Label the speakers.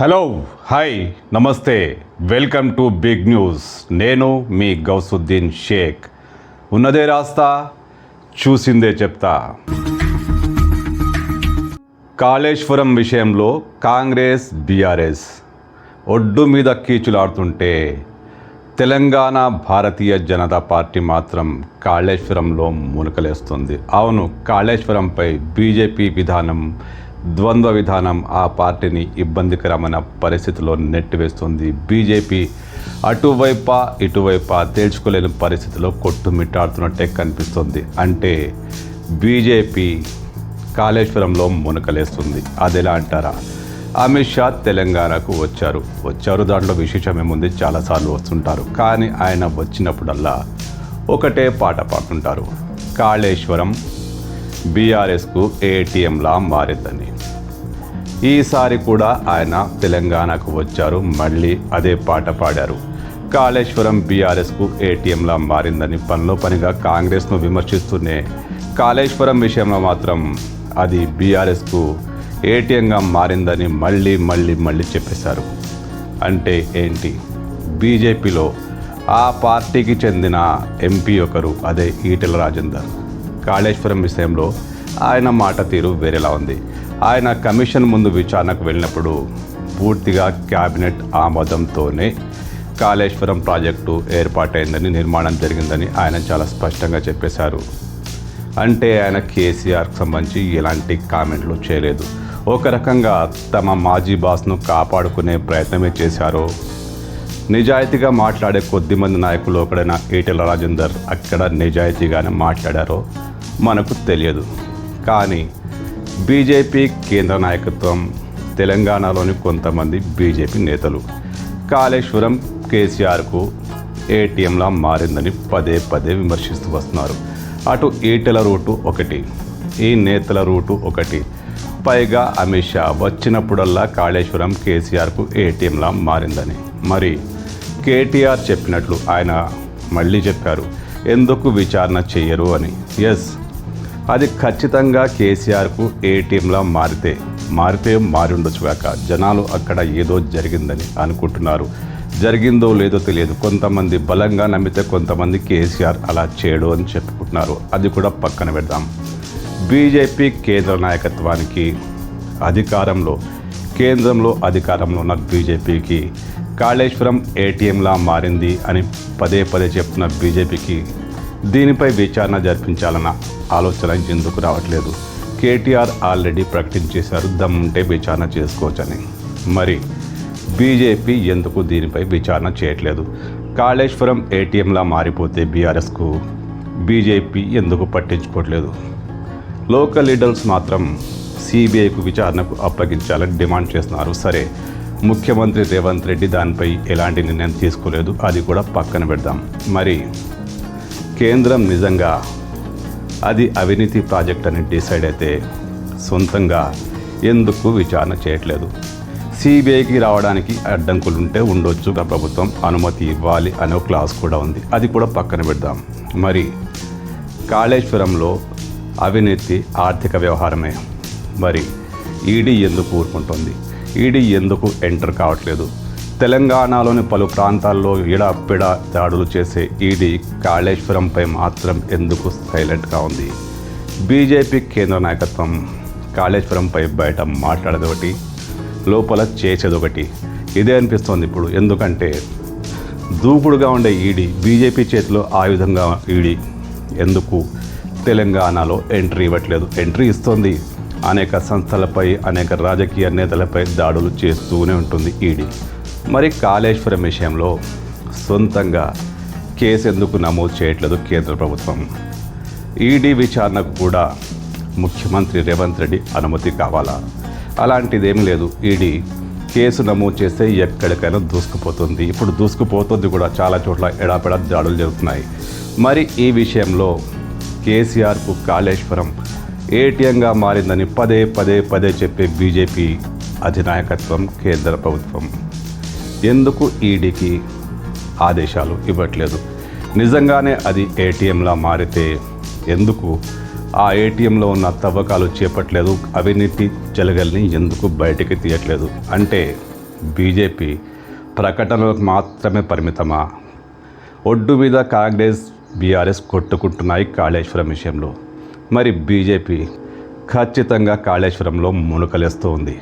Speaker 1: Hello hi నమస్తే welcome to big news. నేను మీ గౌసుద్దీన్ షేక్. ఉన్నదే రాస్తా చూసిందే చెప్తా. కాళేశ్వరం విషయంలో కాంగ్రెస్ బీఆర్ఎస్ ఒడ్డు మీద కీచులాడుతుంటే తెలంగాణ భారతీయ జనతా పార్టీ మాత్రం కాళేశ్వరంలో మునకలేస్తుంది. అవును కాళేశ్వరంపై బీజేపీ విధానం ద్వంద్వ విధానం ఆ పార్టీని ఇబ్బందికరమైన పరిస్థితిలో నెట్టివేస్తుంది. బీజేపీ అటువైపా ఇటువైపా తేల్చుకోలేని పరిస్థితిలో కొట్టుమిట్టాడుతున్నట్టే కనిపిస్తుంది అంటే బీజేపీ కాళేశ్వరంలో మునకలేస్తుంది. అది ఎలా అంటారా? అమిత్ షా తెలంగాణకు వచ్చారు. వచ్చారు దాంట్లో విశేషం ఏముంది? చాలాసార్లు వస్తుంటారు. కానీ ఆయన వచ్చినప్పుడల్లా ఒకటే పాట పాడుతుంటారు. కాళేశ్వరం బీఆర్ఎస్కు ఏటీఎంలా మారిందని ఈసారి కూడా ఆయన తెలంగాణకు వచ్చారు. మళ్ళీ అదే పాట పాడారు. కాళేశ్వరం బీఆర్ఎస్కు ఏటీఎంలా మారిందని పనిలో పనిగా కాంగ్రెస్ను విమర్శిస్తూనే కాళేశ్వరం విషయంలో మాత్రం అది బీఆర్ఎస్కు ఏటీఎంగా మారిందని మళ్ళీ మళ్ళీ మళ్ళీ చెప్పేశారు. అంటే ఏంటి? బీజేపీలో ఆ పార్టీకి చెందిన ఎంపీ ఒకరు అదే ఈటెల రాజేందర్. కాళేశ్వరం విషయంలో ఆయన మాట తీరు వేరేలా ఉంది. ఆయన కమిషన్ ముందు విచారణకు వెళ్ళినప్పుడు పూర్తిగా క్యాబినెట్ ఆమోదంతోనే కాళేశ్వరం ప్రాజెక్టు ఏర్పాటైందని నిర్మాణం జరిగిందని ఆయన చాలా స్పష్టంగా చెప్పేశారు. అంటే ఆయన కేసీఆర్కి సంబంధించి ఎలాంటి కామెంట్లు చేయలేదు. ఒక రకంగా తమ మాజీ బాస్ను కాపాడుకునే ప్రయత్నమే చేశారో. నిజాయితీగా మాట్లాడే కొద్దిమంది నాయకులు ఒకడైన ఈటెల రాజేందర్ అక్కడ నిజాయితీగానే మాట్లాడారో మనకు తెలియదు. కానీ బీజేపీ కేంద్ర నాయకత్వం తెలంగాణలోని కొంతమంది బీజేపీ నేతలు కాళేశ్వరం కేసీఆర్కు ఏటీఎంలా మారిందని పదే పదే విమర్శిస్తూ వస్తున్నారు. అటు ఈటెల రూటు ఒకటి ఈ నేతల రూటు ఒకటి. పైగా అమిత్ షా వచ్చినప్పుడల్లా కాళేశ్వరం కేసీఆర్కు ఏటీఎంలా మారిందని. మరి కేటీఆర్ చెప్పినట్లు ఆయన మళ్ళీ చెప్పారు. ఎందుకు విచారణ చెయ్యరు అని? ఎస్ అది ఖచ్చితంగా కేసీఆర్కు ఏటీఎంలా మారితే మారితే మారిండొచ్చుగాక జనాలు అక్కడ ఏదో జరిగిందని అనుకుంటున్నారు. జరిగిందో లేదో తెలియదు. కొంతమంది బలంగా నమ్మితే కొంతమంది కేసీఆర్ అలా చేయడు అని చెప్పుకుంటున్నారు. అది కూడా పక్కన పెడదాం. బీజేపీ కేంద్ర నాయకత్వానికి అధికారంలో కేంద్రంలో అధికారంలో ఉన్న బీజేపీకి కాళేశ్వరం ఏటీఎంలా మారింది అని పదే పదే చెప్తున్న బీజేపీకి దీనిపై విచారణ జరిపించాలన్న ఆలోచన ఎందుకు రావట్లేదు. కేటీఆర్ ఆల్రెడీ ప్రకటించేశారు దమ్ముంటే విచారణ చేసుకోవచ్చని. మరి బీజేపీ ఎందుకు దీనిపై విచారణ చేయట్లేదు? కాళేశ్వరం ఏటీఎంలా మారిపోతే బీఆర్ఎస్కు బీజేపీ ఎందుకు పట్టించుకోవట్లేదు? లోకల్ లీడర్స్ మాత్రం సిబిఐకు విచారణకు అప్పగించాలని డిమాండ్ చేస్తున్నారు. సరే ముఖ్యమంత్రి రేవంత్ రెడ్డి దానిపై ఎలాంటి నిర్ణయం తీసుకోలేదు అది కూడా పక్కన పెడదాం. మరి కేంద్రం నిజంగా అది అవినీతి ప్రాజెక్ట్ అని డిసైడ్ అయితే సొంతంగా ఎందుకు విచారణ చేయట్లేదు? సిబిఐకి రావడానికి అడ్డంకులుంటే ఉండొచ్చు ప్రభుత్వం అనుమతి ఇవ్వాలి అనే ఒక క్లాస్ కూడా ఉంది. అది కూడా పక్కన పెడదాం. మరి కాళేశ్వరంలో అవినీతి ఆర్థిక వ్యవహారమే. మరి ఈడీ ఎందుకు ఊరుకుంటుంది? ఈడీ ఎందుకు ఎంటర్ కావట్లేదు? తెలంగాణలోని పలు ప్రాంతాల్లో ఇడాపిడ దాడులు చేసే ఈడీ కాళేశ్వరంపై మాత్రం ఎందుకు సైలెంట్గా ఉంది? బీజేపీ కేంద్ర నాయకత్వం కాళేశ్వరంపై బయట మాట్లాడేది ఒకటి లోపల చేసేదొకటి. ఇదే అనిపిస్తోంది ఇప్పుడు. ఎందుకంటే దూకుడుగా ఉండే ఈడీ బీజేపీ చేతిలో ఆయుధంగా ఈడీ. ఎందుకు? తెలంగాణలో ఎంట్రీ ఇవ్వట్లేదు. ఎంట్రీ ఇస్తోంది. అనేక సంస్థలపై అనేక రాజకీయ నేతలపై దాడులు చేస్తూనే ఉంటుంది ఈడీ. మరి కాళేశ్వరం విషయంలో సొంతంగా కేసు ఎందుకు నమోదు చేయట్లేదు కేంద్ర ప్రభుత్వం? ఈడీ విచారణకు కూడా ముఖ్యమంత్రి రేవంత్ రెడ్డి అనుమతి కావాలా? అలాంటిదేమీ లేదు. ఈడీ కేసు నమోదు చేస్తే ఎక్కడికైనా దూసుకుపోతుంది. ఇప్పుడు దూసుకుపోతుంది కూడా చాలా చోట్ల ఎడాపెడా దాడులు జరుగుతున్నాయి. మరి ఈ విషయంలో కేసీఆర్కు కాళేశ్వరం ఏటీఎంగా మారిందని పదే పదే పదే చెప్పే బీజేపీ అధినాయకత్వం కేంద్ర ప్రభుత్వం. ఎందుకు ఈడీకి ఆదేశాలు ఇవ్వట్లేదు? నిజంగానే అది ఏటీఎంలా మారితే ఎందుకు? ఆ ఏటీఎంలో ఉన్న తవ్వకాలు చేపట్టలేదు అవినీతి జలగల్ని ఎందుకు బయటికి తీయట్లేదు? అంటే బీజేపీ ప్రకటనలకు మాత్రమే పరిమితమా? ఒడ్డు మీద కాంగ్రెస్ బీఆర్ఎస్ కొట్టుకుంటున్నాయి కాళేశ్వరం విషయంలో. మరి బీజేపీ ఖచ్చితంగా కాళేశ్వరంలో మునుకలేస్తూ ఉంది